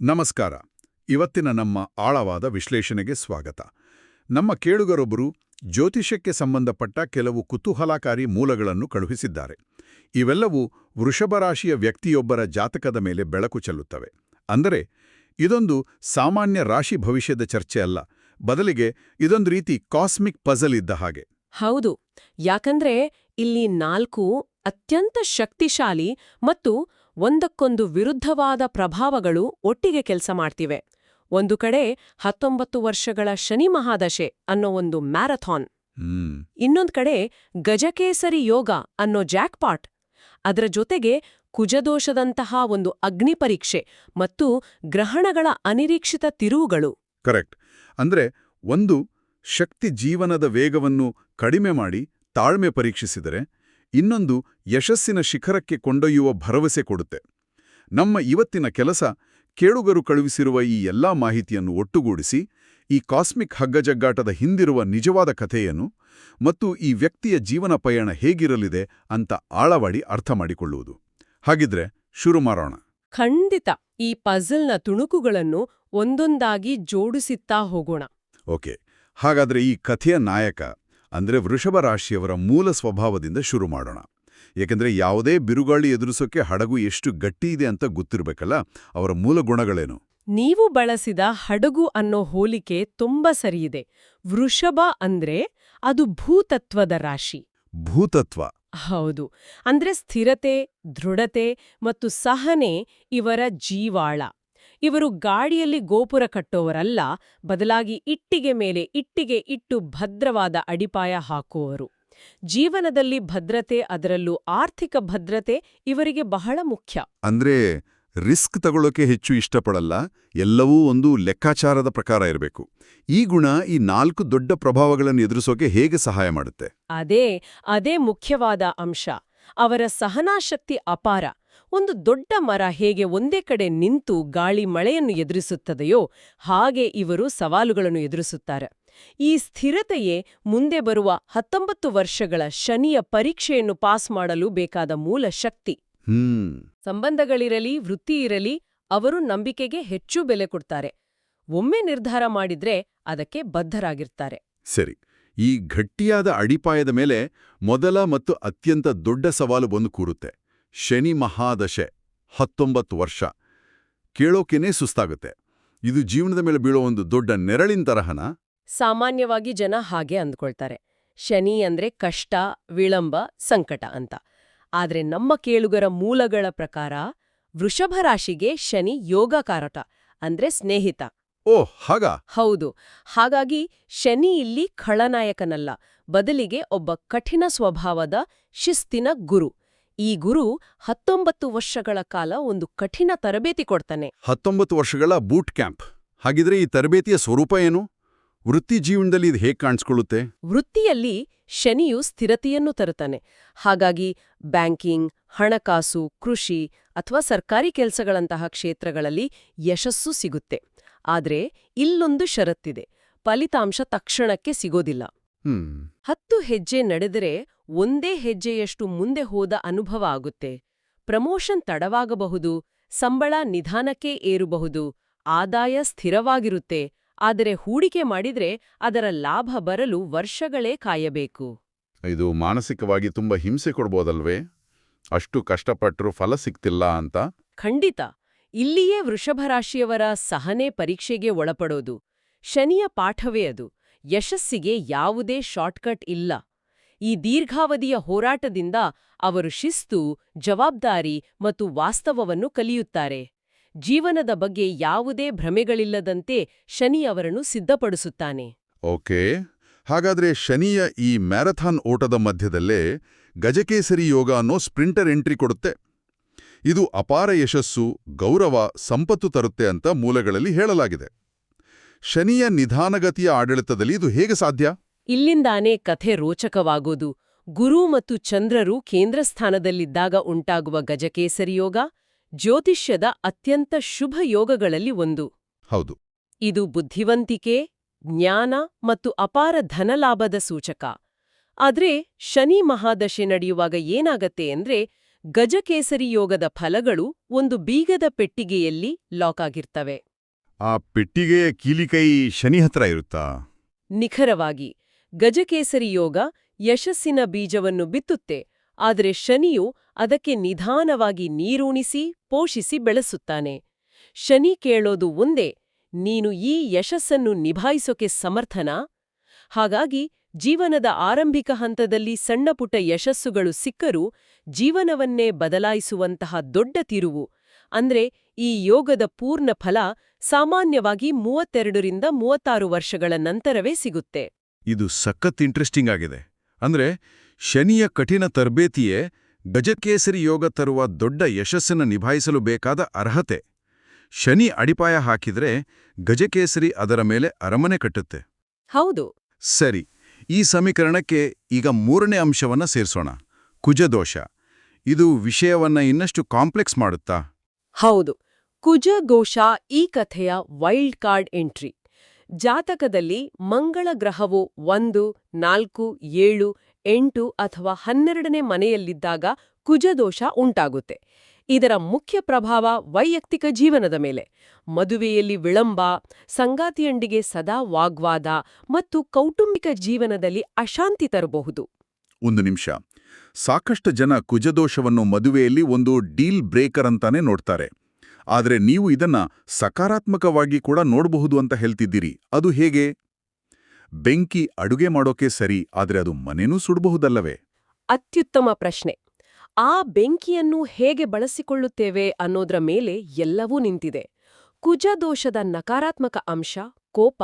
ನಮಸ್ಕಾರ. ಇವತ್ತಿನ ನಮ್ಮ ಆಳವಾದ ವಿಶ್ಲೇಷಣೆಗೆ ಸ್ವಾಗತ. ನಮ್ಮ ಕೇಳುಗರೊಬ್ಬರು ಜ್ಯೋತಿಷ್ಯಕ್ಕೆ ಸಂಬಂಧಪಟ್ಟ ಕೆಲವು ಕುತೂಹಲಕಾರಿ ಮೂಲಗಳನ್ನು ಕಳುಹಿಸಿದ್ದಾರೆ. ಇವೆಲ್ಲವೂ ವೃಷಭರಾಶಿಯ ವ್ಯಕ್ತಿಯೊಬ್ಬರ ಜಾತಕದ ಮೇಲೆ ಬೆಳಕು ಚೆಲ್ಲುತ್ತವೆ. ಅಂದರೆ, ಇದೊಂದು ಸಾಮಾನ್ಯ ರಾಶಿ ಭವಿಷ್ಯದ ಚರ್ಚೆ ಅಲ್ಲ. ಬದಲಿಗೆ ಇದೊಂದು ರೀತಿ ಕಾಸ್ಮಿಕ್ ಪಜಲ್ ಇದ್ದ ಹಾಗೆ. ಹೌದು. ಯಾಕಂದ್ರೆ ಇಲ್ಲಿ ನಾಲ್ಕು ಅತ್ಯಂತ ಶಕ್ತಿಶಾಲಿ ಮತ್ತು ಒಂದಕ್ಕೊಂದು ವಿರುದ್ಧವಾದ ಪ್ರಭಾವಗಳು ಒಟ್ಟಿಗೆ ಕೆಲಸ ಮಾಡ್ತಿವೆ. ಒಂದು ಕಡೆ ಹತ್ತೊಂಬತ್ತು ವರ್ಷಗಳ ಶನಿ ಮಹಾದಶೆ ಅನ್ನೋ ಒಂದು ಮ್ಯಾರಥಾನ್. ಇನ್ನೊಂದು ಕಡೆ ಗಜಕೇಸರಿ ಯೋಗ ಅನ್ನೋ ಜಾಕ್ಪಾಟ್. ಅದರ ಜೊತೆಗೆ ಕುಜದೋಷದಂತಹ ಒಂದು ಅಗ್ನಿ ಪರೀಕ್ಷೆ ಮತ್ತು ಗ್ರಹಣಗಳ ಅನಿರೀಕ್ಷಿತ ತಿರುವುಗಳು. ಕರೆಕ್ಟ್. ಅಂದ್ರೆ ಒಂದು ಶಕ್ತಿ ಜೀವನದ ವೇಗವನ್ನು ಕಡಿಮೆ ಮಾಡಿ ತಾಳ್ಮೆ ಪರೀಕ್ಷಿಸಿದರೆ ಇನ್ನೊಂದು ಯಶಸ್ಸಿನ ಶಿಖರಕ್ಕೆ ಕೊಂಡೊಯ್ಯುವ ಭರವಸೆ ಕೊಡುತ್ತೆ. ನಮ್ಮ ಇವತ್ತಿನ ಕೆಲಸ ಕೇಳುಗರು ಕಳುಹಿಸಿರುವ ಈ ಎಲ್ಲಾ ಮಾಹಿತಿಯನ್ನು ಒಟ್ಟುಗೂಡಿಸಿ ಈ ಕಾಸ್ಮಿಕ್ ಹಗ್ಗಜಗ್ಗಾಟದ ಹಿಂದಿರುವ ನಿಜವಾದ ಕಥೆಯನ್ನು ಮತ್ತು ಈ ವ್ಯಕ್ತಿಯ ಜೀವನ ಪಯಣ ಹೇಗಿರಲಿದೆ ಅಂತ ಆಳವಾಡಿ ಅರ್ಥ ಮಾಡಿಕೊಳ್ಳುವುದು. ಹಾಗಿದ್ರೆ ಶುರು ಮಾಡೋಣ. ಖಂಡಿತ ಈ ಪಜಲ್ನ ತುಣುಕುಗಳನ್ನು ಒಂದೊಂದಾಗಿ ಜೋಡಿಸುತ್ತಾ ಹೋಗೋಣ. ಓಕೆ. ಹಾಗಾದ್ರೆ ಈ ಕಥೆಯ ನಾಯಕ ಅಂದ್ರೆ ವೃಷಭ ರಾಶಿಯವರ ಮೂಲ ಸ್ವಭಾವದಿಂದ ಶುರು ಮಾಡೋಣ. ಏಕೆಂದರೆ ಯಾವುದೇ ಬಿರುಗಾಳಿ ಎದುರಿಸೋಕೆ ಹಡಗು ಎಷ್ಟು ಗಟ್ಟಿ ಇದೆ ಅಂತ ಗೊತ್ತಿರಬೇಕಲ್ಲ ಅವರ ಮೂಲ ಗುಣಗಳೇನು? ನೀವು ಬಳಸಿದ ಹಡಗು ಅನ್ನೋ ಹೋಲಿಕೆ ತುಂಬಾ ಸರಿಯಿದೆ. ವೃಷಭ ಅಂದ್ರೆ ಅದು ಭೂತತ್ವದ ರಾಶಿ. ಭೂತತ್ವ. ಹೌದು. ಅಂದ್ರೆ ಸ್ಥಿರತೆ ದೃಢತೆ ಮತ್ತು ಸಹನೆ ಇವರ ಜೀವಾಳ. ಇವರು ಗಾಡಿಯಲ್ಲಿ ಗೋಪುರ ಕಟ್ಟೋವರಲ್ಲ ಬದಲಾಗಿ ಇಟ್ಟಿಗೆ ಮೇಲೆ ಇಟ್ಟಿಗೆ ಇಟ್ಟು ಭದ್ರವಾದ ಅಡಿಪಾಯ ಹಾಕುವವರು. ಜೀವನದಲ್ಲಿ ಭದ್ರತೆ ಅದರಲ್ಲೂ ಆರ್ಥಿಕ ಭದ್ರತೆ ಇವರಿಗೆ ಬಹಳ ಮುಖ್ಯ. ಅಂದ್ರೆ ರಿಸ್ಕ್ ತಗೊಳ್ಳೋಕೆ ಹೆಚ್ಚು ಇಷ್ಟಪಡಲ್ಲ ಎಲ್ಲವೂ ಒಂದು ಲೆಕ್ಕಾಚಾರದ ಪ್ರಕಾರ ಇರಬೇಕು. ಈ ಗುಣ ಈ ನಾಲ್ಕು ದೊಡ್ಡ ಪ್ರಭಾವಗಳನ್ನು ಎದುರಿಸೋಕೆ ಹೇಗೆ ಸಹಾಯ ಮಾಡುತ್ತೆ? ಅದೇ ಅದೇ ಮುಖ್ಯವಾದ ಅಂಶ. ಅವರ ಸಹನಾಶಕ್ತಿ ಅಪಾರ. ಒಂದು ದೊಡ್ಡ ಮರ ಹೇಗೆ ಒಂದೇ ಕಡೆ ನಿಂತು ಗಾಳಿ ಮಳೆಯನ್ನು ಎದುರಿಸುತ್ತದೆಯೋ ಹಾಗೆ ಇವರು ಸವಾಲುಗಳನ್ನು ಎದುರಿಸುತ್ತಾರೆ. ಈ ಸ್ಥಿರತೆಯೇ ಮುಂದೆ ಬರುವ ಹತ್ತೊಂಬತ್ತು ವರ್ಷಗಳ ಶನಿಯ ಪರೀಕ್ಷೆಯನ್ನು ಪಾಸ್ ಮಾಡಲು ಬೇಕಾದ ಮೂಲ ಶಕ್ತಿ. ಸಂಬಂಧಗಳಿರಲಿ ವೃತ್ತಿ ಇರಲಿ ಅವರು ನಂಬಿಕೆಗೆ ಹೆಚ್ಚು ಬೆಲೆ ಕೊಡ್ತಾರೆ. ಒಮ್ಮೆ ನಿರ್ಧಾರ ಮಾಡಿದ್ರೆ ಅದಕ್ಕೆ ಬದ್ಧರಾಗಿರ್ತಾರೆ. ಸರಿ ಈ ಗಟ್ಟಿಯಾದ ಅಡಿಪಾಯದ ಮೇಲೆ ಮೊದಲ ಮತ್ತು ಅತ್ಯಂತ ದೊಡ್ಡ ಸವಾಲು ಬಂದು ಕೂರುತ್ತೆ. ಶನಿ ಮಹಾದಶೆ ಹತ್ತೊಂಬತ್ತು ವರ್ಷ. ಕೇಳೋಕೆನೇ ಸುಸ್ತಾಗುತ್ತೆ. ಇದು ಜೀವನದ ಮೇಲೆ ಬೀಳೋ ಒಂದು ದೊಡ್ಡ ನೆರಳಿನ ತರಹನ? ಸಾಮಾನ್ಯವಾಗಿ ಜನ ಹಾಗೆ ಅಂದ್ಕೊಳ್ತಾರೆ. ಶನಿ ಅಂದ್ರೆ ಕಷ್ಟ ವಿಳಂಬ ಸಂಕಟ ಅಂತ. ಆದ್ರೆ ನಮ್ಮ ಕೇಳುಗರ ಮೂಲಗಳ ಪ್ರಕಾರ ವೃಷಭ ರಾಶಿಗೆ ಶನಿ ಯೋಗಕಾರಟ ಅಂದ್ರೆ ಸ್ನೇಹಿತ. ಓ ಹಾಗ? ಹೌದು. ಹಾಗಾಗಿ ಶನಿ ಇಲ್ಲಿ ಖಳನಾಯಕನಲ್ಲ. ಬದಲಿಗೆ ಒಬ್ಬ ಕಠಿಣ ಸ್ವಭಾವದ ಶಿಸ್ತಿನ ಗುರು. ಈ ಗುರು ಹತ್ತೊಂಬತ್ತು ವರ್ಷಗಳ ಕಾಲ ಒಂದು ಕಠಿಣ ತರಬೇತಿ ಕೊಡ್ತಾನೆ. ಹತ್ತೊಂಬತ್ತು ವರ್ಷಗಳ ಬೂಟ್ ಕ್ಯಾಂಪ್ ಹಾಗಿದ್ರೆ ಈ ತರಬೇತಿಯ ಸ್ವರೂಪ ಏನು? ವೃತ್ತಿ ಜೀವನದಲ್ಲಿ ಇದು ಹೇಗೆ ಕಾಣಿಸ್ಕೊಳ್ಳುತ್ತೆ? ವೃತ್ತಿಯಲ್ಲಿ ಶನಿಯು ಸ್ಥಿರತೆಯನ್ನು ತರುತ್ತಾನೆ. ಹಾಗಾಗಿ ಬ್ಯಾಂಕಿಂಗ್ ಹಣಕಾಸು ಕೃಷಿ ಅಥವಾ ಸರ್ಕಾರಿ ಕೆಲಸಗಳಂತಹ ಕ್ಷೇತ್ರಗಳಲ್ಲಿ ಯಶಸ್ಸು ಸಿಗುತ್ತೆ. ಆದರೆ ಇಲ್ಲೊಂದು ಷರತ್ತಿದೆ. ಫಲಿತಾಂಶ ತಕ್ಷಣಕ್ಕೆ ಸಿಗೋದಿಲ್ಲ. ಹತ್ತು ಹೆಜ್ಜೆ ನಡೆದರೆ ಒಂದೇ ಹೆಜ್ಜೆಯಷ್ಟು ಮುಂದೆ ಹೋದ ಅನುಭವ ಆಗುತ್ತೆ. ಪ್ರಮೋಷನ್ ತಡವಾಗಬಹುದು ಸಂಬಳ ನಿಧಾನಕ್ಕೆ ಏರಬಹುದು ಆದಾಯ ಸ್ಥಿರವಾಗಿರುತ್ತೆ ಆದರೆ ಹೂಡಿಕೆ ಮಾಡಿದ್ರೆ ಅದರ ಲಾಭ ಬರಲು ವರ್ಷಗಳೇ ಕಾಯಬೇಕು. ಇದು ಮಾನಸಿಕವಾಗಿ ತುಂಬಾ ಹಿಂಸೆ ಕೊಡ್ಬೋದಲ್ವೇ? ಅಷ್ಟು ಕಷ್ಟಪಟ್ಟರು ಫಲ ಸಿಕ್ತಿಲ್ಲ ಅಂತ? ಖಂಡಿತ. ಇಲ್ಲಿಯೇ ವೃಷಭರಾಶಿಯವರ ಸಹನೆ ಪರೀಕ್ಷೆಗೆ ಒಳಪಡೋದು. ಶನಿಯ ಪಾಠವೇ ಅದು. ಯಶಸ್ಸಿಗೆ ಯಾವುದೇ ಶಾರ್ಟ್ಕಟ್ ಇಲ್ಲ. ಈ ದೀರ್ಘಾವಧಿಯ ಹೋರಾಟದಿಂದ ಅವರು ಶಿಸ್ತು, ಜವಾಬ್ದಾರಿ ಮತ್ತು ವಾಸ್ತವವನ್ನು ಕಲಿಯುತ್ತಾರೆ. ಜೀವನದ ಬಗ್ಗೆ ಯಾವುದೇ ಭ್ರಮೆಗಳಿಲ್ಲದಂತೆ ಶನಿ ಅವರನ್ನು ಸಿದ್ಧಪಡಿಸುತ್ತಾನೆ. ಓಕೆ. ಹಾಗಾದ್ರೆ ಶನಿಯ ಈ ಮ್ಯಾರಥಾನ್ ಓಟದ ಮಧ್ಯದಲ್ಲೇ ಗಜಕೇಸರಿ ಯೋಗ ಅನ್ನೋ ಸ್ಪ್ರಿಂಟರ್ ಎಂಟ್ರಿ ಕೊಡುತ್ತೆ. ಇದು ಅಪಾರ ಯಶಸ್ಸು, ಗೌರವ, ಸಂಪತ್ತು ತರುತ್ತೆ ಅಂತ ಮೂಲಗಳಲ್ಲಿ ಹೇಳಲಾಗಿದೆ. ಶನಿಯ ನಿಧಾನಗತಿಯ ಆಡಳಿತದಲ್ಲಿ ಇದು ಹೇಗೆ ಸಾಧ್ಯ? ಇಲ್ಲಿಂದಾನೇ ಕಥೆ ರೋಚಕವಾಗೋದು. ಗುರು ಮತ್ತು ಚಂದ್ರರು ಕೇಂದ್ರ ಸ್ಥಾನದಲ್ಲಿದ್ದಾಗ ಉಂಟಾಗುವ ಗಜಕೇಸರಿ ಯೋಗ ಜ್ಯೋತಿಷ್ಯದ ಅತ್ಯಂತ ಶುಭ ಯೋಗಗಳಲ್ಲಿ ಒಂದು. ಹೌದು. ಇದು ಬುದ್ಧಿವಂತಿಕೆ ಜ್ಞಾನ ಮತ್ತು ಅಪಾರ ಧನಲಾಭದ ಸೂಚಕ. ಆದ್ರೆ ಶನಿ ಮಹಾದಶೆ ನಡೆಯುವಾಗ ಏನಾಗತ್ತೆ ಅಂದ್ರೆ ಗಜಕೇಸರಿ ಯೋಗದ ಫಲಗಳು ಒಂದು ಬೀಗದ ಪೆಟ್ಟಿಗೆಯಲ್ಲಿ ಲಾಕ್ ಆಗಿರ್ತವೆ. ಆ ಪೆಟ್ಟಿಗೆಯ ಕೀಲಿಕೈ ಶನಿ ಹತ್ರ ಇರುತ್ತಾ? ನಿಖರವಾಗಿ, ಗಜಕೇಸರಿ ಯೋಗ ಯಶಸ್ಸಿನ ಬೀಜವನ್ನು ಬಿತ್ತುತ್ತೆ, ಆದರೆ ಶನಿಯು ಅದಕ್ಕೆ ನಿಧಾನವಾಗಿ ನೀರುಣಿಸಿ, ಪೋಷಿಸಿ ಬೆಳೆಸುತ್ತಾನೆ. ಶನಿ ಕೇಳೋದು ಒಂದೇ, ನೀನು ಈ ಯಶಸ್ಸನ್ನು ನಿಭಾಯಿಸೋಕೆ ಸಮರ್ಥನಾ? ಹಾಗಾಗಿ ಜೀವನದ ಆರಂಭಿಕ ಹಂತದಲ್ಲಿ ಸಣ್ಣಪುಟ್ಟ ಯಶಸ್ಸುಗಳು ಸಿಕ್ಕರೂ ಜೀವನವನ್ನೇ ಬದಲಾಯಿಸುವಂತಹ ದೊಡ್ಡ ತಿರುವು ಅಂದ್ರೆ ಈ ಯೋಗದ ಪೂರ್ಣ ಫಲ ಸಾಮಾನ್ಯವಾಗಿ ಮೂವತ್ತೆರಡರಿಂದ ಮೂವತ್ತಾರು ವರ್ಷಗಳ ನಂತರವೇ ಸಿಗುತ್ತೆ. ಇದು ಸಖತ್ ಇಂಟ್ರೆಸ್ಟಿಂಗ್ ಆಗಿದೆ. ಅಂದ್ರೆ ಶನಿಯ ಕಠಿಣ ತರಬೇತಿಯೇ ಗಜಕೇಸರಿ ಯೋಗ ತರುವ ದೊಡ್ಡ ಯಶಸ್ಸನ್ನು ನಿಭಾಯಿಸಲು ಬೇಕಾದ ಅರ್ಹತೆ. ಶನಿ ಅಡಿಪಾಯ ಹಾಕಿದ್ರೆ ಗಜಕೇಸರಿ ಅದರ ಮೇಲೆ ಅರಮನೆ ಕಟ್ಟುತ್ತೆ. ಹೌದು. ಸರಿ ಈ ಸಮೀಕರಣಕ್ಕೆ ಈಗ ಮೂರನೇ ಅಂಶವನ್ನ ಸೇರಿಸೋಣ. ಕುಜದೋಷ. ಇದು ವಿಷಯವನ್ನ ಇನ್ನಷ್ಟು ಕಾಂಪ್ಲೆಕ್ಸ್ ಮಾಡುತ್ತಾ? ಹೌದು, ಕುಜ ಘೋಷ ಈ ಕಥೆಯ ವೈಲ್ಡ್ ಕಾರ್ಡ್ ಎಂಟ್ರಿ. ಜಾತಕದಲ್ಲಿ ಮಂಗಳ ಗ್ರಹವು ಒಂದು, ನಾಲ್ಕು, ಏಳು, ಎಂಟು ಅಥವಾ ಹನ್ನೆರಡನೇ ಮನೆಯಲ್ಲಿದ್ದಾಗ ಕುಜದೋಷ ಉಂಟಾಗುತ್ತೆ. ಇದರ ಮುಖ್ಯ ಪ್ರಭಾವ ವೈಯಕ್ತಿಕ ಜೀವನದ ಮೇಲೆ. ಮದುವೆಯಲ್ಲಿ ವಿಳಂಬ ಸಂಗಾತಿಯೊಂದಿಗೆ ಸದಾ ವಾಗ್ವಾದ ಮತ್ತು ಕೌಟುಂಬಿಕ ಜೀವನದಲ್ಲಿ ಅಶಾಂತಿ ತರಬಹುದು. ಒಂದು ನಿಮಿಷ. ಸಾಕಷ್ಟು ಜನ ಕುಜದೋಷವನ್ನು ಮದುವೆಯಲ್ಲಿ ಒಂದು ಡೀಲ್ ಬ್ರೇಕರ್ ಅಂತಾನೆ ನೋಡ್ತಾರೆ. ಆದರೆ ನೀವು ಇದನ್ನ ಸಕಾರಾತ್ಮಕವಾಗಿ ಕೂಡ ನೋಡಬಹುದು ಅಂತ ಹೇಳ್ತಿದ್ದೀರಿ. ಅದು ಹೇಗೆ? ಬೆಂಕಿ ಅಡುಗೆ ಮಾಡೋಕೆ ಸರಿ ಆದರೆ ಅದು ಮನೆನೂ ಸುಡಬಹುದಲ್ಲವೇ? ಅತ್ಯುತ್ತಮ ಪ್ರಶ್ನೆ. ಆ ಬೆಂಕಿಯನ್ನು ಹೇಗೆ ಬಳಸಿಕೊಳ್ಳುತ್ತೇವೆ ಅನ್ನೋದ್ರ ಮೇಲೆ ಎಲ್ಲವೂ ನಿಂತಿದೆ. ಕುಜದೋಷದ ನಕಾರಾತ್ಮಕ ಅಂಶ ಕೋಪ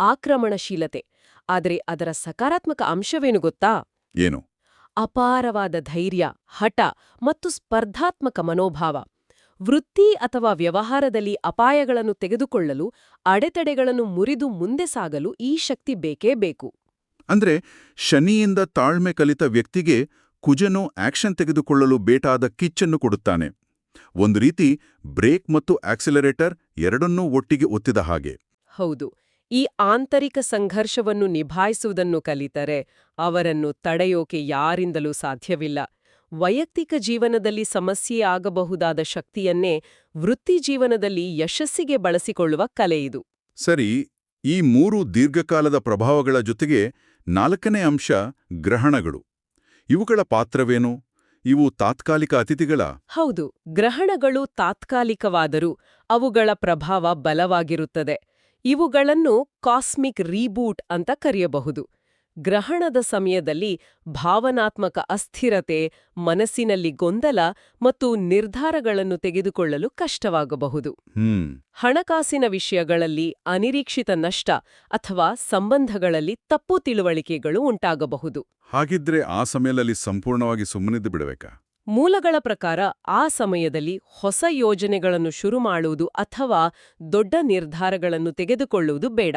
ಆಕ್ರಮಣಶೀಲತೆ. ಆದರೆ ಅದರ ಸಕಾರಾತ್ಮಕ ಅಂಶವೇನು ಗೊತ್ತಾ? ಏನು? ಅಪಾರವಾದ ಧೈರ್ಯ ಹಠ ಮತ್ತು ಸ್ಪರ್ಧಾತ್ಮಕ ಮನೋಭಾವ. ವೃತ್ತಿ ಅಥವಾ ವ್ಯವಹಾರದಲ್ಲಿ ಅಪಾಯಗಳನ್ನು ತೆಗೆದುಕೊಳ್ಳಲು ಅಡೆತಡೆಗಳನ್ನು ಮುರಿದು ಮುಂದೆ ಸಾಗಲು ಈ ಶಕ್ತಿ ಬೇಕೇ ಬೇಕು. ಅಂದ್ರೆ ಶನಿಯಿಂದ ತಾಳ್ಮೆ ಕಲಿತ ವ್ಯಕ್ತಿಗೆ ಕುಜನು ಆಕ್ಷನ್ ತೆಗೆದುಕೊಳ್ಳಲು ಬೇಟಾದ ಕಿಚ್ಚನ್ನು ಕೊಡುತ್ತಾನೆ. ಒಂದು ರೀತಿ ಬ್ರೇಕ್ ಮತ್ತು ಆಕ್ಸಿಲರೇಟರ್ ಎರಡನ್ನೂ ಒಟ್ಟಿಗೆ ಒತ್ತಿದ ಹಾಗೆ. ಹೌದು. ಈ ಆಂತರಿಕ ಸಂಘರ್ಷವನ್ನು ನಿಭಾಯಿಸುವುದನ್ನು ಕಲಿತರೆ ಅವರನ್ನು ತಡೆಯೋಕೆ ಯಾರಿಂದಲೂ ಸಾಧ್ಯವಿಲ್ಲ. ವೈಯಕ್ತಿಕ ಜೀವನದಲ್ಲಿ ಸಮಸ್ಯೆ ಆಗಬಹುದಾದ ಶಕ್ತಿಯನ್ನೇ ವೃತ್ತಿ ಜೀವನದಲ್ಲಿ ಯಶಸ್ಸಿಗೆ ಬಳಸಿಕೊಳ್ಳುವ ಕಲೆಯಿದು ಸರಿ ಈ ಮೂರು ದೀರ್ಘಕಾಲದ ಪ್ರಭಾವಗಳ ಜೊತೆಗೆ ನಾಲ್ಕನೇ ಅಂಶ ಗ್ರಹಣಗಳು. ಇವುಗಳ ಪಾತ್ರವೇನು? ಇವು ತಾತ್ಕಾಲಿಕ ಅತಿಥಿಗಳ? ಹೌದು ಗ್ರಹಣಗಳು ತಾತ್ಕಾಲಿಕವಾದರೂ ಅವುಗಳ ಪ್ರಭಾವ ಬಲವಾಗಿರುತ್ತದೆ. ಇವುಗಳನ್ನು ಕಾಸ್ಮಿಕ್ ರೀಬೂಟ್ ಅಂತ ಕರೆಯಬಹುದು. ಗ್ರಹಣದ ಸಮಯದಲ್ಲಿ ಭಾವನಾತ್ಮಕ ಅಸ್ಥಿರತೆ ಮನಸ್ಸಿನಲ್ಲಿ ಗೊಂದಲ ಮತ್ತು ನಿರ್ಧಾರಗಳನ್ನು ತೆಗೆದುಕೊಳ್ಳಲು ಕಷ್ಟವಾಗಬಹುದು. ಹಣಕಾಸಿನ ವಿಷಯಗಳಲ್ಲಿ ಅನಿರೀಕ್ಷಿತ ನಷ್ಟ ಅಥವಾ ಸಂಬಂಧಗಳಲ್ಲಿ ತಪ್ಪು ತಿಳುವಳಿಕೆಗಳು ಉಂಟಾಗಬಹುದು. ಹಾಗಿದ್ರೆ ಆ ಸಮಯದಲ್ಲಿ ಸಂಪೂರ್ಣವಾಗಿ ಸುಮ್ಮನಿದ್ದು ಬಿಡಬೇಕಾ? ಮೂಲಗಳ ಪ್ರಕಾರ ಆ ಸಮಯದಲ್ಲಿ ಹೊಸ ಯೋಜನೆಗಳನ್ನು ಶುರು ಮಾಡುವುದು ಅಥವಾ ದೊಡ್ಡ ನಿರ್ಧಾರಗಳನ್ನು ತೆಗೆದುಕೊಳ್ಳುವುದು ಬೇಡ.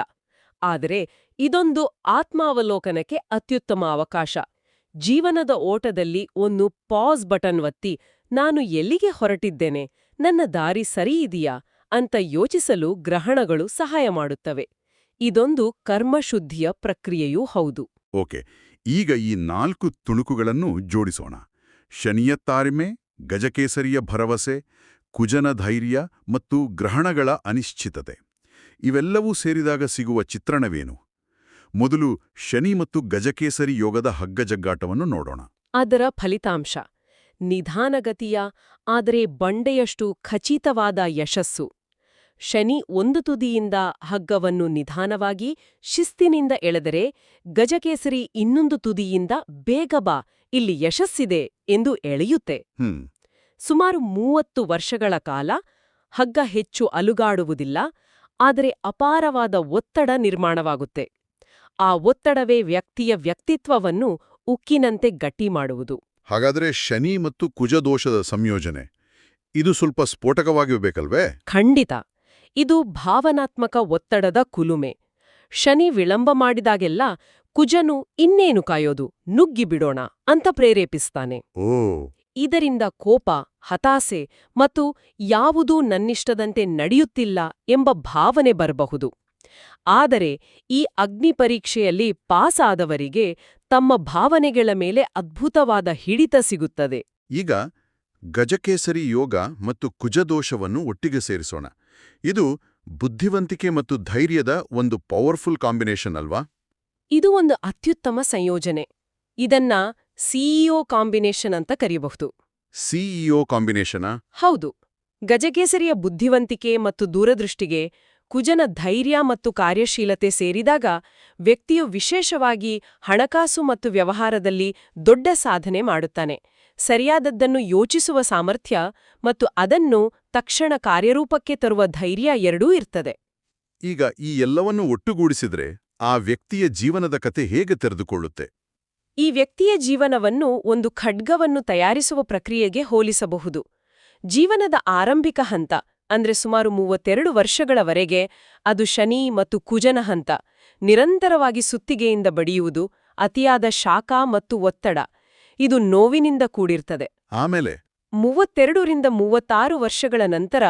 ಆದರೆ ಇದೊಂದು ಆತ್ಮಾವಲೋಕನಕ್ಕೆ ಅತ್ಯುತ್ತಮ ಅವಕಾಶ. ಜೀವನದ ಓಟದಲ್ಲಿ ಒಂದು ಪಾಸ್ ಬಟನ್ ಒತ್ತಿ, ನಾನು ಎಲ್ಲಿಗೆ ಹೊರಟಿದ್ದೇನೆ? ನನ್ನ ದಾರಿ ಸರಿಯಿದೆಯಾ ಅಂತ ಯೋಚಿಸಲು ಗ್ರಹಣಗಳು ಸಹಾಯ ಮಾಡುತ್ತವೆ. ಇದೊಂದು ಕರ್ಮಶುದ್ಧಿಯ ಪ್ರಕ್ರಿಯೆಯೂ ಹೌದು. ಓಕೆ. ಈಗ ಈ ನಾಲ್ಕು ತುಣುಕುಗಳನ್ನು ಜೋಡಿಸೋಣ. ಶನಿಯ ತಾರಿಮೆ, ಗಜಕೇಸರಿಯ ಭರವಸೆ, ಕುಜನ ಧೈರ್ಯ ಮತ್ತು ಗ್ರಹಣಗಳ ಅನಿಶ್ಚಿತತೆ. ಇವೆಲ್ಲವೂ ಸೇರಿದಾಗ ಸಿಗುವ ಚಿತ್ರಣವೇನು? ಮೊದಲು ಶನಿ ಮತ್ತು ಗಜಕೇಸರಿ ಯೋಗದ ಹಗ್ಗಜಗ್ಗಾಟವನ್ನು ನೋಡೋಣ. ಅದರ ಫಲಿತಾಂಶ. ನಿಧಾನಗತಿಯ, ಆದರೆ ಬಂಡೆಯಷ್ಟು ಖಚಿತವಾದ ಯಶಸ್ಸು. ಶನಿ ಒಂದು ತುದಿಯಿಂದ ಹಗ್ಗವನ್ನು ನಿಧಾನವಾಗಿ ಶಿಸ್ತಿನಿಂದ ಎಳೆದರೆ, ಗಜಕೇಸರಿ ಇನ್ನೊಂದು ತುದಿಯಿಂದ ಬೇಗ ಬಾ ಇಲ್ಲಿ ಯಶಸ್ಸಿದೆ ಎಂದು ಎಳೆಯುತ್ತೆ. ಹ್ಮ್. ಸುಮಾರು ಮೂವತ್ತು ವರ್ಷಗಳ ಕಾಲ ಹಗ್ಗ ಹೆಚ್ಚು ಅಲುಗಾಡುವುದಿಲ್ಲ ಆದರೆ ಅಪಾರವಾದ ಒತ್ತಡ ನಿರ್ಮಾಣವಾಗುತ್ತೆ. ಆ ಒತ್ತಡವೇ ವ್ಯಕ್ತಿಯ ವ್ಯಕ್ತಿತ್ವವನ್ನು ಉಕ್ಕಿನಂತೆ ಗಟ್ಟಿ ಮಾಡುವುದು. ಹಾಗಾದ್ರೆ ಶನಿ ಮತ್ತು ಕುಜದೋಷದ ಸಂಯೋಜನೆ. ಇದು ಸ್ವಲ್ಪ ಸ್ಫೋಟಕವಾಗಿರ್ಬೇಕಲ್ವೇ? ಖಂಡಿತ. ಇದು ಭಾವನಾತ್ಮಕ ಒತ್ತಡದ ಕುಲುಮೆ. ಶನಿ ವಿಳಂಬ ಮಾಡಿದಾಗೆಲ್ಲ ಕುಜನು ಇನ್ನೇನು ಕಾಯೋದು? ನುಗ್ಗಿ ಬಿಡೋಣ ಅಂತ ಪ್ರೇರೇಪಿಸ್ತಾನೆ. ಓ. ಇದರಿಂದ ಕೋಪ ಹತಾಸೆ ಮತ್ತು ಯಾವುದೂ ನನ್ನಿಷ್ಟದಂತೆ ನಡೆಯುತ್ತಿಲ್ಲ ಎಂಬ ಭಾವನೆ ಬರಬಹುದು. ಆದರೆ ಈ ಅಗ್ನಿ ಪರೀಕ್ಷೆಯಲ್ಲಿ ಪಾಸ್ ಆದವರಿಗೆ ತಮ್ಮ ಭಾವನೆಗಳ ಮೇಲೆ ಅದ್ಭುತವಾದ ಹಿಡಿತ ಸಿಗುತ್ತದೆ. ಈಗ ಗಜಕೇಸರಿ ಯೋಗ ಮತ್ತು ಕುಜದೋಷವನ್ನು ಒಟ್ಟಿಗೆ ಸೇರಿಸೋಣ. ಇದು ಬುದ್ಧಿವಂತಿಕೆ ಮತ್ತು ಧೈರ್ಯದ ಒಂದು ಪವರ್ಫುಲ್ ಕಾಂಬಿನೇಷನ್ ಅಲ್ವಾ? ಇದು ಒಂದು ಅತ್ಯುತ್ತಮ ಸಂಯೋಜನೆ. ಇದನ್ನ ಸಿಇಒ ಕಾಂಬಿನೇಷನ್ ಅಂತ ಕರೆಯಬಹುದು ಸಿಇಒ ಕಾಂಬಿನೇಷನಾ ಹೌದು. ಗಜಕೇಸರಿಯ ಬುದ್ಧಿವಂತಿಕೆ ಮತ್ತು ದೂರದೃಷ್ಟಿಗೆ ಕುಜನ ಧೈರ್ಯ ಮತ್ತು ಕಾರ್ಯಶೀಲತೆ ಸೇರಿದಾಗ ವ್ಯಕ್ತಿಯು ವಿಶೇಷವಾಗಿ ಹಣಕಾಸು ಮತ್ತು ವ್ಯವಹಾರದಲ್ಲಿ ದೊಡ್ಡ ಸಾಧನೆ ಮಾಡುತ್ತಾನೆ. ಸರಿಯಾದದ್ದನ್ನು ಯೋಚಿಸುವ ಸಾಮರ್ಥ್ಯ ಮತ್ತು ಅದನ್ನು ತಕ್ಷಣ ಕಾರ್ಯರೂಪಕ್ಕೆ ತರುವ ಧೈರ್ಯ ಎರಡೂ ಇರ್ತದೆ. ಈಗ ಈ ಎಲ್ಲವನ್ನೂ ಒಟ್ಟುಗೂಡಿಸಿದ್ರೆ ಆ ವ್ಯಕ್ತಿಯ ಜೀವನದ ಕತೆ ಹೇಗೆ ತೆರೆದುಕೊಳ್ಳುತ್ತೆ? ಈ ವ್ಯಕ್ತಿಯ ಜೀವನವನ್ನು ಒಂದು ಖಡ್ಗವನ್ನು ತಯಾರಿಸುವ ಪ್ರಕ್ರಿಯೆಗೆ ಹೋಲಿಸಬಹುದು. ಜೀವನದ ಆರಂಭಿಕ ಹಂತ ಅಂದ್ರೆ ಸುಮಾರು ಮೂವತ್ತೆರಡು ವರ್ಷಗಳವರೆಗೆ ಅದು ಶನಿ ಮತ್ತು ಕುಜನ ಹಂತ. ನಿರಂತರವಾಗಿ ಸುತ್ತಿಗೆಯಿಂದ ಬಡಿಯುವುದು ಅತಿಯಾದ ಶಾಖ ಮತ್ತು ಒತ್ತಡ. ಇದು ನೋವಿನಿಂದ ಕೂಡಿರ್ತದೆ. ಆಮೇಲೆ? ಮೂವತ್ತೆರಡರಿಂದ ಮೂವತ್ತಾರು ವರ್ಷಗಳ ನಂತರ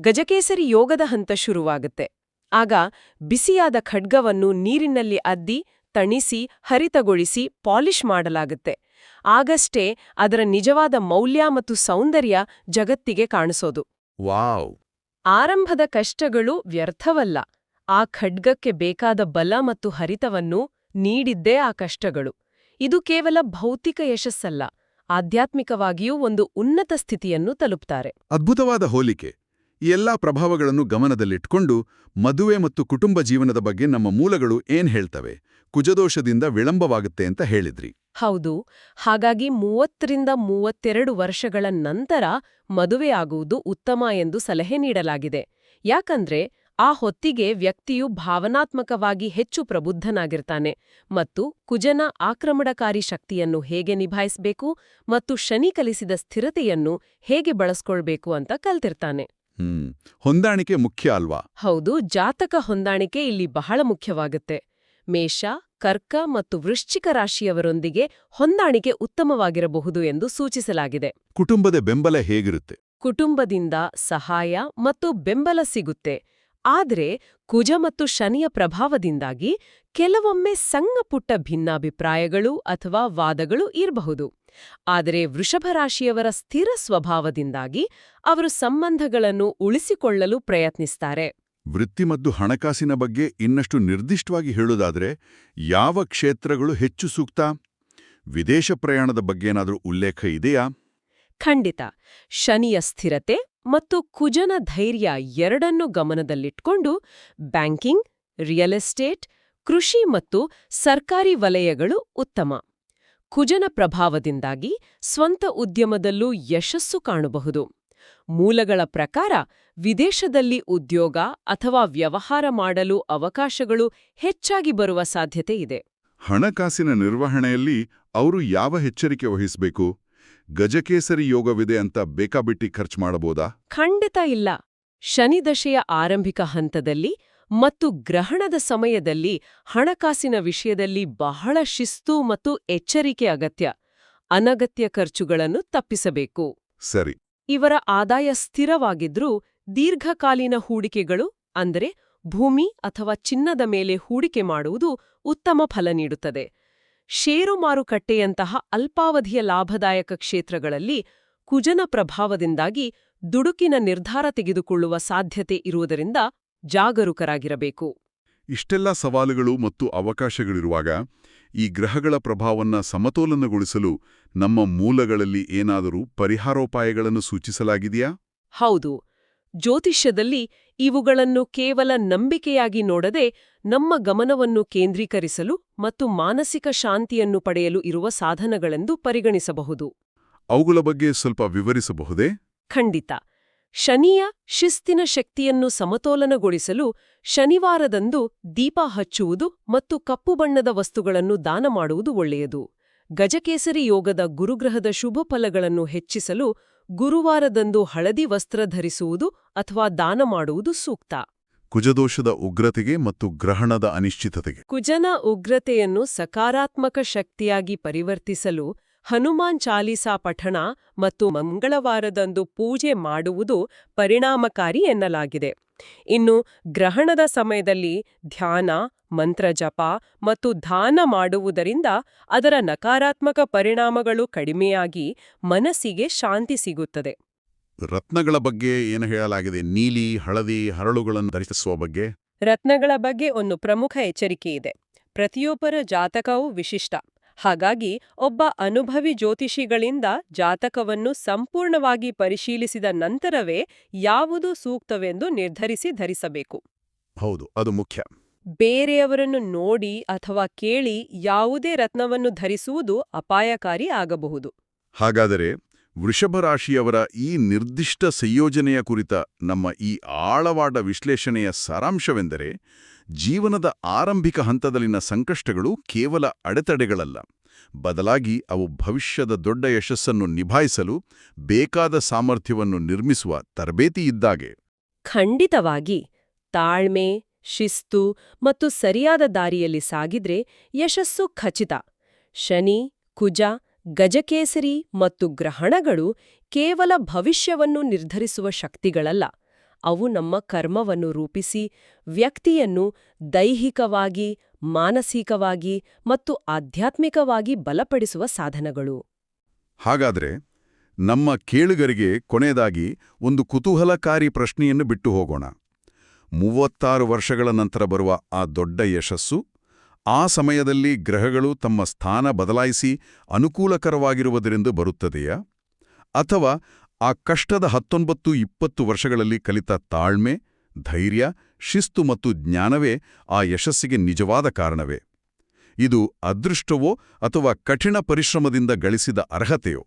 ಗಜಕೇಸರಿ ಯೋಗದ ಹಂತ ಶುರುವಾಗುತ್ತೆ. ಆಗ ಬಿಸಿಯಾದ ಖಡ್ಗವನ್ನು ನೀರಿನಲ್ಲಿ ಅದ್ದಿ ತಣಿಸಿ ಹರಿತಗೊಳಿಸಿ ಪಾಲಿಷ್ ಮಾಡಲಾಗುತ್ತೆ. ಆಗಷ್ಟೇ ಅದರ ನಿಜವಾದ ಮೌಲ್ಯ ಮತ್ತು ಸೌಂದರ್ಯ ಜಗತ್ತಿಗೆ ಕಾಣಿಸೋದು. ವಾವ್! ಆರಂಭದ ಕಷ್ಟಗಳು ವ್ಯರ್ಥವಲ್ಲ. ಆ ಖಡ್ಗಕ್ಕೆ ಬೇಕಾದ ಬಲ ಮತ್ತು ಹರಿತವನ್ನು ನೀಡಿದ್ದೇ ಆ ಕಷ್ಟಗಳು. ಇದು ಕೇವಲ ಭೌತಿಕ ಯಶಸ್ಸಲ್ಲ ಆಧ್ಯಾತ್ಮಿಕವಾಗಿಯೂ ಒಂದು ಉನ್ನತ ಸ್ಥಿತಿಯನ್ನು ತಲುಪ್ತಾರೆ. ಅದ್ಭುತವಾದ ಹೋಲಿಕೆ. ಈ ಎಲ್ಲಾ ಪ್ರಭಾವಗಳನ್ನು ಗಮನದಲ್ಲಿಟ್ಕೊಂಡು ಮದುವೆ ಮತ್ತು ಕುಟುಂಬ ಜೀವನದ ಬಗ್ಗೆ ನಮ್ಮ ಮೂಲಗಳು ಏನ್ ಹೇಳ್ತವೆ? ಕುಜದೋಷದಿಂದ ವಿಳಂಬವಾಗುತ್ತೆ ಅಂತ ಹೇಳಿದ್ರಿ. ಹೌದು. ಹಾಗಾಗಿ ಮೂವತ್ತರಿಂದ ಮೂವತ್ತೆರಡು ವರ್ಷಗಳ ನಂತರ ಮದುವೆಯಾಗುವುದು ಉತ್ತಮ ಎಂದು ಸಲಹೆ ನೀಡಲಾಗಿದೆ. ಯಾಕಂದ್ರೆ ಆ ಹೊತ್ತಿಗೆ ವ್ಯಕ್ತಿಯು ಭಾವನಾತ್ಮಕವಾಗಿ ಹೆಚ್ಚು ಪ್ರಬುದ್ಧನಾಗಿರ್ತಾನೆ ಮತ್ತು ಕುಜನ ಆಕ್ರಮಣಕಾರಿ ಶಕ್ತಿಯನ್ನು ಹೇಗೆ ನಿಭಾಯಿಸಬೇಕು ಮತ್ತು ಶನಿ ಕಲಿಸಿದ ಸ್ಥಿರತೆಯನ್ನು ಹೇಗೆ ಬಳಸ್ಕೊಳ್ಬೇಕು ಅಂತ ಕಲ್ತಿರ್ತಾನೆ. ಹ್ಮ್. ಹೊಂದಾಣಿಕೆ ಮುಖ್ಯ ಅಲ್ವಾ? ಹೌದು ಜಾತಕ ಹೊಂದಾಣಿಕೆ ಇಲ್ಲಿ ಬಹಳ ಮುಖ್ಯವಾಗುತ್ತೆ. ಮೇಷ ಕರ್ಕ ಮತ್ತು ವೃಶ್ಚಿಕ ರಾಶಿಯವರೊಂದಿಗೆ ಹೊಂದಾಣಿಕೆ ಉತ್ತಮವಾಗಿರಬಹುದು ಎಂದು ಸೂಚಿಸಲಾಗಿದೆ. ಕುಟುಂಬದ ಬೆಂಬಲ ಹೇಗಿರುತ್ತೆ? ಕುಟುಂಬದಿಂದ ಸಹಾಯ ಮತ್ತು ಬೆಂಬಲ ಸಿಗುತ್ತೆ. ಆದರೆ ಕುಜ ಮತ್ತು ಶನಿಯ ಪ್ರಭಾವದಿಂದಾಗಿ ಕೆಲವೊಮ್ಮೆ ಸಣ್ಣಪುಟ್ಟ ಭಿನ್ನಾಭಿಪ್ರಾಯಗಳು ಅಥವಾ ವಾದಗಳು ಇರಬಹುದು. ಆದರೆ ವೃಷಭ ರಾಶಿಯವರ ಸ್ಥಿರ ಸ್ವಭಾವದಿಂದಾಗಿ ಅವರು ಸಂಬಂಧಗಳನ್ನು ಉಳಿಸಿಕೊಳ್ಳಲು ಪ್ರಯತ್ನಿಸ್ತಾರೆ. ವೃತ್ತಿ ಮತ್ತು ಹಣಕಾಸಿನ ಬಗ್ಗೆ ಇನ್ನಷ್ಟು ನಿರ್ದಿಷ್ಟವಾಗಿ ಹೇಳುವುದಾದರೆ ಯಾವ ಕ್ಷೇತ್ರಗಳು ಹೆಚ್ಚು ಸೂಕ್ತ? ವಿದೇಶ ಪ್ರಯಾಣದ ಬಗ್ಗೆ ಏನಾದರೂ ಉಲ್ಲೇಖ ಇದೆಯಾ? ಖಂಡಿತ. ಶನಿಯ ಸ್ಥಿರತೆ ಮತ್ತು ಕುಜನ ಧೈರ್ಯ ಎರಡನ್ನೂ ಗಮನದಲ್ಲಿಟ್ಕೊಂಡು ಬ್ಯಾಂಕಿಂಗ್, ರಿಯಲ್ ಎಸ್ಟೇಟ್, ಕೃಷಿ ಮತ್ತು ಸರ್ಕಾರಿ ವಲಯಗಳು ಉತ್ತಮ. ಕುಜನ ಪ್ರಭಾವದಿಂದಾಗಿ ಸ್ವಂತ ಉದ್ಯಮದಲ್ಲೂ ಯಶಸ್ಸು ಕಾಣಬಹುದು. ಮೂಲಗಳ ಪ್ರಕಾರ ವಿದೇಶದಲ್ಲಿ ಉದ್ಯೋಗ ಅಥವಾ ವ್ಯವಹಾರ ಮಾಡಲು ಅವಕಾಶಗಳು ಹೆಚ್ಚಾಗಿ ಬರುವ ಸಾಧ್ಯತೆ ಇದೆ. ಹಣಕಾಸಿನ ನಿರ್ವಹಣೆಯಲ್ಲಿ ಅವರು ಯಾವ ಎಚ್ಚರಿಕೆ ವಹಿಸಬೇಕು? ಗಜಕೇಸರಿ ಯೋಗವಿದೆ ಅಂತ ಬೇಕಾಬಿಟ್ಟಿ ಖರ್ಚು ಮಾಡಬಹುದಾ ಖಂಡಿತ ಇಲ್ಲ. ಶನಿದಶೆಯ ಆರಂಭಿಕ ಹಂತದಲ್ಲಿ ಮತ್ತು ಗ್ರಹಣದ ಸಮಯದಲ್ಲಿ ಹಣಕಾಸಿನ ವಿಷಯದಲ್ಲಿ ಬಹಳ ಶಿಸ್ತು ಮತ್ತು ಎಚ್ಚರಿಕೆ ಅಗತ್ಯ. ಅನಗತ್ಯ ಖರ್ಚುಗಳನ್ನು ತಪ್ಪಿಸಬೇಕು. ಸರಿ. ಇವರ ಆದಾಯ ಸ್ಥಿರವಾಗಿದ್ರೂ ದೀರ್ಘಕಾಲೀನ ಹೂಡಿಕೆಗಳು ಅಂದರೆ ಭೂಮಿ ಅಥವಾ ಚಿನ್ನದ ಮೇಲೆ ಹೂಡಿಕೆ ಮಾಡುವುದು ಉತ್ತಮ ಫಲ ನೀಡುತ್ತದೆ. ಷೇರು ಮಾರುಕಟ್ಟೆಯಂತಹ ಅಲ್ಪಾವಧಿಯ ಲಾಭದಾಯಕ ಕ್ಷೇತ್ರಗಳಲ್ಲಿ ಕುಜನ ಪ್ರಭಾವದಿಂದಾಗಿ ದುಡುಕಿನ ನಿರ್ಧಾರ ತೆಗೆದುಕೊಳ್ಳುವ ಸಾಧ್ಯತೆ ಇರುವುದರಿಂದ ಜಾಗರೂಕರಾಗಿರಬೇಕು. ಇಷ್ಟೆಲ್ಲ ಸವಾಲುಗಳು ಮತ್ತು ಅವಕಾಶಗಳಿರುವಾಗ ಈ ಗ್ರಹಗಳ ಪ್ರಭಾವವನ್ನು ಸಮತೋಲನಗೊಳಿಸಲು ನಮ್ಮ ಮೂಲಗಳಲ್ಲಿ ಏನಾದರೂ ಪರಿಹಾರೋಪಾಯಗಳನ್ನು ಸೂಚಿಸಲಾಗಿದೆಯಾ? ಹೌದು. ಜ್ಯೋತಿಷ್ಯದಲ್ಲಿ ಇವುಗಳನ್ನು ಕೇವಲ ನಂಬಿಕೆಯಾಗಿ ನೋಡದೆ ನಮ್ಮ ಗಮನವನ್ನು ಕೇಂದ್ರೀಕರಿಸಲು ಮತ್ತು ಮಾನಸಿಕ ಶಾಂತಿಯನ್ನು ಪಡೆಯಲು ಇರುವ ಸಾಧನಗಳೆಂದು ಪರಿಗಣಿಸಬಹುದು. ಅವುಗಳ ಬಗ್ಗೆ ಸ್ವಲ್ಪ ವಿವರಿಸಬಹುದೇ? ಖಂಡಿತ. ಶನಿಯ ಶಿಸ್ತಿನ ಶಕ್ತಿಯನ್ನು ಸಮತೋಲನಗೊಳಿಸಲು ಶನಿವಾರದಂದು ದೀಪ ಹಚ್ಚುವುದು ಮತ್ತು ಕಪ್ಪು ಬಣ್ಣದ ವಸ್ತುಗಳನ್ನು ದಾನ ಮಾಡುವುದು ಒಳ್ಳೆಯದು. ಗಜಕೇಸರಿ ಯೋಗದ ಗುರುಗ್ರಹದ ಶುಭ ಫಲಗಳನ್ನು ಹೆಚ್ಚಿಸಲು ಗುರುವಾರದಂದು ಹಳದಿ ವಸ್ತ್ರ ಧರಿಸುವುದು ಅಥವಾ ದಾನ ಮಾಡುವುದು ಸೂಕ್ತ. ಕುಜದೋಷದ ಉಗ್ರತೆಗೆ ಮತ್ತು ಗ್ರಹಣದ ಅನಿಶ್ಚಿತತೆಗೆ. ಕುಜನ ಉಗ್ರತೆಯನ್ನು ಸಕಾರಾತ್ಮಕ ಶಕ್ತಿಯಾಗಿ ಪರಿವರ್ತಿಸಲು ಹನುಮಾನ್ ಚಾಲೀಸಾ ಪಠಣ ಮತ್ತು ಮಂಗಳವಾರದಂದು ಪೂಜೆ ಮಾಡುವುದು ಪರಿಣಾಮಕಾರಿ ಎನ್ನಲಾಗಿದೆ. ಇನ್ನು ಗ್ರಹಣದ ಸಮಯದಲ್ಲಿ ಧ್ಯಾನ ಮಂತ್ರಜಪ ಮತ್ತು ದಾನ ಮಾಡುವುದರಿಂದ ಅದರ ನಕಾರಾತ್ಮಕ ಪರಿಣಾಮಗಳು ಕಡಿಮೆಯಾಗಿ ಮನಸ್ಸಿಗೆ ಶಾಂತಿ ಸಿಗುತ್ತದೆ. ರತ್ನಗಳ ಬಗ್ಗೆ ಏನು ಹೇಳಲಾಗಿದೆ? ನೀಲಿ ಹಳದಿ ಹರಳುಗಳನ್ನು ಧರಿಸುವ ಬಗ್ಗೆ? ರತ್ನಗಳ ಬಗ್ಗೆ ಒಂದು ಪ್ರಮುಖ ಎಚ್ಚರಿಕೆ ಇದೆ. ಪ್ರತಿಯೊಬ್ಬರ ಜಾತಕವೂ ವಿಶಿಷ್ಟ. ಹಾಗಾಗಿ ಒಬ್ಬ ಅನುಭವಿ ಜ್ಯೋತಿಷಿಗಳಿಂದ ಜಾತಕವನ್ನು ಸಂಪೂರ್ಣವಾಗಿ ಪರಿಶೀಲಿಸಿದ ನಂತರವೇ ಯಾವುದು ಸೂಕ್ತವೆಂದು ನಿರ್ಧರಿಸಿ ಧರಿಸಬೇಕು. ಹೌದು ಅದು ಮುಖ್ಯ. ಬೇರೆಯವರನ್ನು ನೋಡಿ ಅಥವಾ ಕೇಳಿ ಯಾವುದೇ ರತ್ನವನ್ನು ಧರಿಸುವುದು ಅಪಾಯಕಾರಿ ಆಗಬಹುದು. ಹಾಗಾದರೆ ವೃಷಭರಾಶಿಯವರ ಈ ನಿರ್ದಿಷ್ಟ ಸಂಯೋಜನೆಯ ಕುರಿತ ನಮ್ಮ ಈ ಆಳವಾದ ವಿಶ್ಲೇಷಣೆಯ ಸಾರಾಂಶವೆಂದರೆ ಜೀವನದ ಆರಂಭಿಕ ಹಂತದಲ್ಲಿನ ಸಂಕಷ್ಟಗಳು ಕೇವಲ ಅಡೆತಡೆಗಳಲ್ಲ. ಬದಲಾಗಿ ಅವು ಭವಿಷ್ಯದ ದೊಡ್ಡ ಯಶಸ್ಸನ್ನು ನಿಭಾಯಿಸಲು ಬೇಕಾದ ಸಾಮರ್ಥ್ಯವನ್ನು ನಿರ್ಮಿಸುವ ತರಬೇತಿ ಇದ್ದಾಗೆ. ಖಂಡಿತವಾಗಿ. ತಾಳ್ಮೆ ಶಿಸ್ತು ಮತ್ತು ಸರಿಯಾದ ದಾರಿಯಲ್ಲಿ ಸಾಗಿದ್ರೆ ಯಶಸ್ಸು ಖಚಿತ. ಶನಿ, ಕುಜ, ಗಜಕೇಸರಿ ಮತ್ತು ಗ್ರಹಣಗಳು ಕೇವಲ ಭವಿಷ್ಯವನ್ನು ನಿರ್ಧರಿಸುವ ಶಕ್ತಿಗಳಲ್ಲ. ಅವು ನಮ್ಮ ಕರ್ಮವನ್ನು ರೂಪಿಸಿ, ವ್ಯಕ್ತಿಯನ್ನು ದೈಹಿಕವಾಗಿ, ಮಾನಸಿಕವಾಗಿ ಮತ್ತು ಆಧ್ಯಾತ್ಮಿಕವಾಗಿ ಬಲಪಡಿಸುವ ಸಾಧನಗಳು. ಹಾಗಾದ್ರೆ ನಮ್ಮ ಕೇಳುಗರಿಗೆ ಕೊನೆಯದಾಗಿ ಒಂದು ಕುತೂಹಲಕಾರಿ ಪ್ರಶ್ನೆಯನ್ನು ಬಿಟ್ಟು ಹೋಗೋಣ. ಮೂವತ್ತಾರು ವರ್ಷಗಳ ನಂತರ ಬರುವ ಆ ದೊಡ್ಡ ಯಶಸ್ಸು, ಆ ಸಮಯದಲ್ಲಿ ಗ್ರಹಗಳು ತಮ್ಮ ಸ್ಥಾನ ಬದಲಾಯಿಸಿ ಅನುಕೂಲಕರವಾಗಿರುವುದರಿಂದ ಬರುತ್ತದೆಯಾ? ಅಥವಾ ಆ ಕಷ್ಟದ ಹತ್ತೊಂಬತ್ತು ಇಪ್ಪತ್ತು ವರ್ಷಗಳಲ್ಲಿ ಕಲಿತ ತಾಳ್ಮೆ, ಧೈರ್ಯ, ಶಿಸ್ತು ಮತ್ತು ಜ್ಞಾನವೇ ಆ ಯಶಸ್ಸಿಗೆ ನಿಜವಾದ ಕಾರಣವೇ? ಇದು ಅದೃಷ್ಟವೋ ಅಥವಾ ಕಠಿಣ ಪರಿಶ್ರಮದಿಂದ ಗಳಿಸಿದ ಅರ್ಹತೆಯೋ?